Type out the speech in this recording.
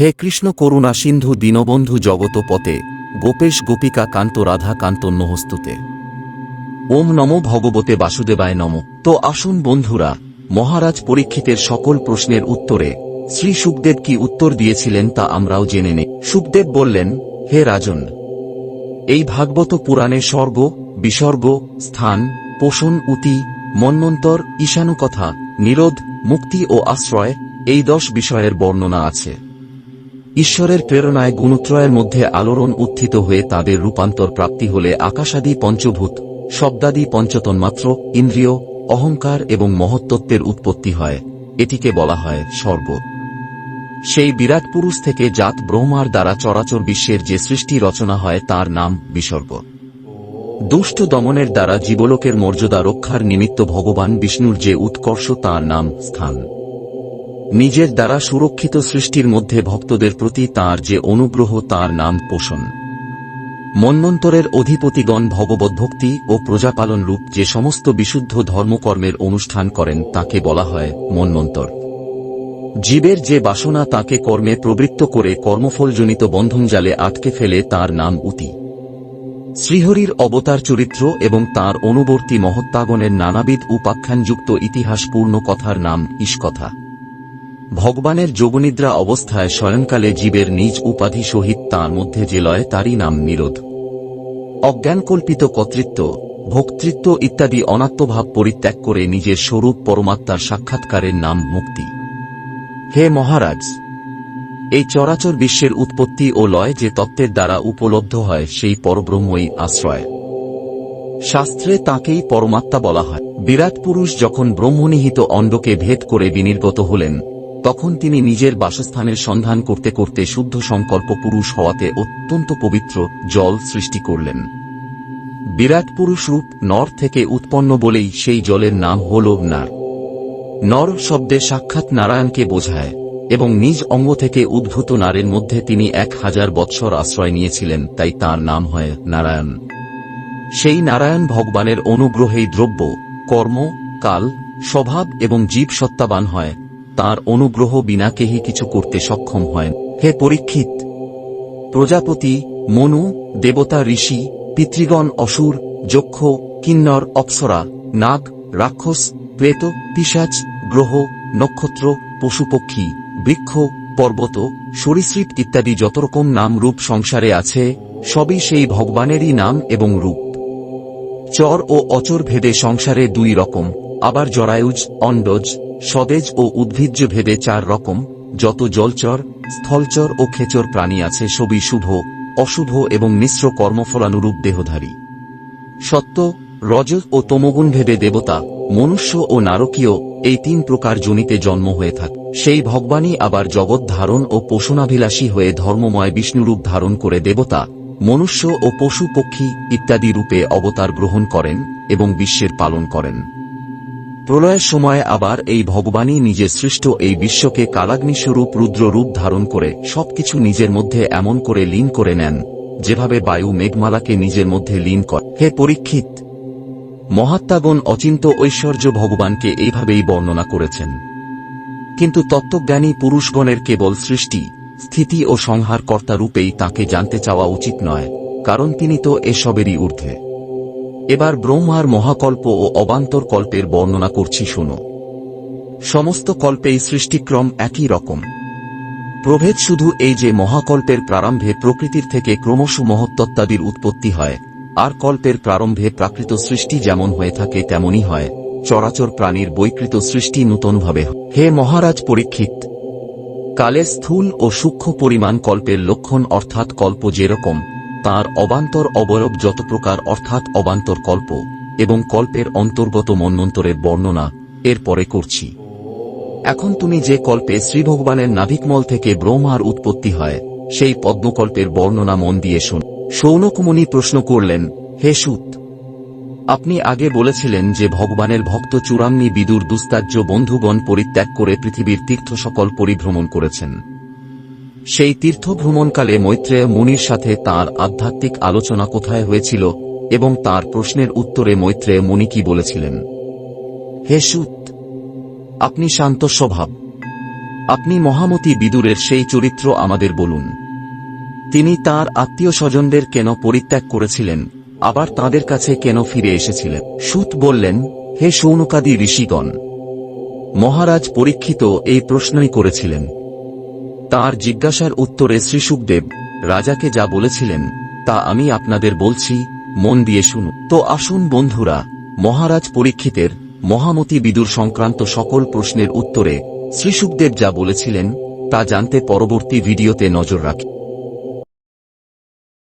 হে কৃষ্ণ করুণা সিন্ধু দীনবন্ধু জগত পতে গোপেশ গোপিকা কান্ত রাধা কান্ত নহস্তুতে ওম নম ভগবতে বাসুদেবায় নম। তো আসুন বন্ধুরা, মহারাজ পরীক্ষিতের সকল প্রশ্নের উত্তরে, শ্রী সুখদেব কি উত্তর দিয়েছিলেন তা আমরাও জেনে নেই। সুখদেব বললেন, হে রাজন, এই ভাগবত পুরাণে স্বর্গ, বিসর্গ, স্থান, পোষণ, উতি, মন্মন্তর, ঈশানুকথা, নিরোধ, মুক্তি ও আশ্রয়, এই দশ বিষয়ের বর্ণনা আছে। ঈশ্বরের প্রেরণায় গুণত্রয়ের মধ্যে আলোড়ন উত্থিত হয়ে তাদের রূপান্তর প্রাপ্তি হলে আকাশাদি পঞ্চভূত, শব্দাদি পঞ্চতন্মাত্র, ইন্দ্রিয়, অহংকার এবং মহত্তত্বের উৎপত্তি হয়। এটিকে বলা হয় স্বর্গ। সেই বিরাট পুরুষ থেকে জাত ব্রহ্মার দ্বারা চরাচর বিশ্বের যে সৃষ্টি রচনা হয় তার নাম বিসর্গ। দুষ্ট দমনের দ্বারা জীবলোকের মর্যাদা রক্ষার নিমিত্ত ভগবান বিষ্ণুর যে উৎকর্ষ তার নাম স্থান। নিজের দ্বারা সুরক্ষিত সৃষ্টির মধ্যে ভক্তদের প্রতি তার যে অনুগ্রহ, তার নাম পোষণ। মন্বন্তরের অধিপতিগণ ভগবদ্ভক্তি ও প্রজাপালন রূপ যে সমস্ত বিশুদ্ধ ধর্মকর্মের অনুষ্ঠান করেন, তাকে বলা হয় মন্বন্তর জীবের যে বাসনা, তাকে কর্মে প্রবৃত্ত করে কর্মফলজনিত বন্ধনজালে আটকে ফেলে, তার নাম উতি। শ্রীহরির অবতার চরিত্র এবং তার অনুবর্তী মহত্যাগনের নানাবিধ উপাখ্যানযুক্ত ইতিহাসপূর্ণ কথার নাম ইস্কথা ভগবানের যোগনিদ্রা অবস্থায় স্বয়ংকালে জীবের নিজ উপাধি সহিত তাঁর মধ্যে যে লয়, তারই নাম নিরোধ। অজ্ঞানকল্পিত কর্তৃত্ব, ভোক্তৃত্ব ইত্যাদি অনাত্মভাব পরিত্যাগ করে নিজের স্বরূপ পরমাত্মার সাক্ষাৎকারের নাম মুক্তি। হে মহারাজ, এই চরাচর বিশ্বের উৎপত্তি ও লয় যে তত্ত্বের দ্বারা উপলব্ধ হয়, সেই পরব্রহ্মই আশ্রয়। শাস্ত্রে তাকেই পরমাত্মা বলা হয়। বিরাট পুরুষ যখন ব্রহ্মনিহিত অণ্ডকে ভেদ করে বিনির্গত হলেন তখন তিনি নিজের বাসস্থানের সন্ধান করতে করতে শুদ্ধ সংকল্প পুরুষ হওয়াতে অত্যন্ত পবিত্র জল সৃষ্টি করলেন। বিরাট পুরুষ রূপ নর থেকে উৎপন্ন বলেই সেই জলের নাম হল নার। নর শব্দে সাক্ষাৎ নারায়ণকে বোঝায় এবং নিজ অঙ্গ থেকে উদ্ভূত নারের মধ্যে তিনি এক হাজার বৎসর আশ্রয় নিয়েছিলেন, তাই তার নাম হয় নারায়ণ। সেই নারায়ণ ভগবানের অনুগ্রহেই দ্রব্য, কর্ম, কাল, স্বভাব এবং জীব সত্তাবান হয় তার অনুগ্রহ বিনা কেহি কিছু করতে সক্ষম হয়। হে পরীক্ষিত, প্রজাপতি, মনু, দেবতা, ঋষি, পিতৃগণ, অসুর, যক্ষ, কিন্নর, অপ্সরা, নাগ, রাক্ষস প্রেত পিসাচ গ্রহ, নক্ষত্র, পশুপক্ষী, বৃক্ষ, পর্বত, সরীসৃপ ইত্যাদি যত রকম নাম রূপ সংসারে আছে, সবই সেই ভগবানেরই নাম এবং রূপ। চর ও অচর ভেদে সংসারে দুই রকম, আবার জরায়ুজ, অন্ডজ সদেজ ও উদ্ভিজ্জ ভেদে চার রকম, যত জলচর, স্থলচর ও খেচর প্রাণী আছে সবই শুভ, অশুভ এবং মিশ্র কর্মফলানুরূপ দেহধারী। সত্য, রজ ও তমগুণ ভেদে দেবতা, মনুষ্য ও নারকীয়, এই তিন প্রকার জনিতে জন্ম হয়ে থাকে। সেই ভগবানই আবার জগৎ ধারণ ও পোষণাভিলাষী হয়ে ধর্মময় বিষ্ণুরূপ ধারণ করে দেবতা, মনুষ্য ও পশু পক্ষী ইত্যাদি রূপে অবতার গ্রহণ করেন এবং বিশ্বের পালন করেন। প্রলয়ের সময় আবার এই ভগবানই নিজে সৃষ্ট এই বিশ্বকে কালাগ্নিস্বরূপ রুদ্র রূপ ধারণ করে সবকিছু নিজের মধ্যে এমন করে লীন করে নেন, যেভাবে বায়ু মেঘমালাকে নিজের মধ্যে লীন করে। হে পরীক্ষিত! মহাত্মাগণ অচিন্ত ঐশ্বর্য ভগবানকে এইভাবেই বর্ণনা করেছেন। কিন্তু তত্ত্বজ্ঞানী পুরুষগণের কেবল সৃষ্টি, স্থিতি ও সংহার কর্তা রূপেই তাকে জানতে চাওয়া উচিত নয়, কারণ তিনি তো এসবেরই ঊর্ধ্বে। এবার ব্রহ্মার মহাকল্প ও অবান্তর কল্পের বর্ণনা করছি, শুনো। সমস্ত কল্পেই সৃষ্টিক্রম একই রকম। প্রভেদ শুধু এই যে মহাকল্পের প্রারম্ভে প্রকৃতির থেকে ক্রমশ মহত্তত্ত্বাদির উৎপত্তি হয়, আর কল্পের প্রারম্ভে প্রাকৃত সৃষ্টি যেমন হয়ে থাকে তেমনই হয়, চরাচর প্রাণীর বৈকৃত সৃষ্টি নূতনভাবে হে মহারাজ পরীক্ষিত! কালে স্থূল ও সূক্ষ্ম পরিমাণ কল্পের লক্ষণ অর্থাৎ কল্প যেরকম তার অবান্তর অবয়ব যত প্রকার অর্থাৎ অবান্তর কল্প এবং কল্পের অন্তর্গত মন্বন্তরের বর্ণনা, এর পরে করছি। এখন তুমি যে কল্পে শ্রীভগবানের নাভিকমল থেকে ব্রহ্মার উৎপত্তি হয়, সেই পদ্মকল্পের বর্ণনা মন দিয়ে শুন। সৌনকমণি প্রশ্ন করলেন, হে সুত, আপনি আগে বলেছিলেন যে ভগবানের ভক্ত চূড়ামনি বিদুর দুস্তার্য বন্ধুগণ পরিত্যাগ করে পৃথিবীর তীর্থ সকল পরিভ্রমণ করেছেন। সেই তীর্থ ভ্রমণকালে মৈত্রেয় মুনির সাথে তার আধ্যাত্মিক আলোচনা কোথায় হয়েছিল এবং তার প্রশ্নের উত্তরে মৈত্রেয় মুনি কি বলেছিলেন? হে সুত, আপনি শান্ত স্বভাব। আপনি মহামতি বিদুরের সেই চরিত্র আমাদের বলুন। তিনি তার আত্মীয় স্বজনদের কেন পরিত্যাগ করেছিলেন? আবার তাদের কাছে কেন ফিরে এসেছিলেন? সুত বললেন, হে সৌনকাদি ঋষিগণ, মহারাজ পরীক্ষিত এই প্রশ্নই করেছিলেন। তার জিজ্ঞাসার উত্তরে শ্রী সুখদেব, রাজাকে যা বলেছিলেন, তা আমি আপনাদের বলছি, মন দিয়ে শুনুন। তো আসুন বন্ধুরা, মহারাজ পরীক্ষিতের মহামতি বিদুর সংক্রান্ত সকল প্রশ্নের উত্তরে শ্রী সুখদেব যা বলেছিলেন, তা জানতে পরবর্তী ভিডিওতে নজর রাখি।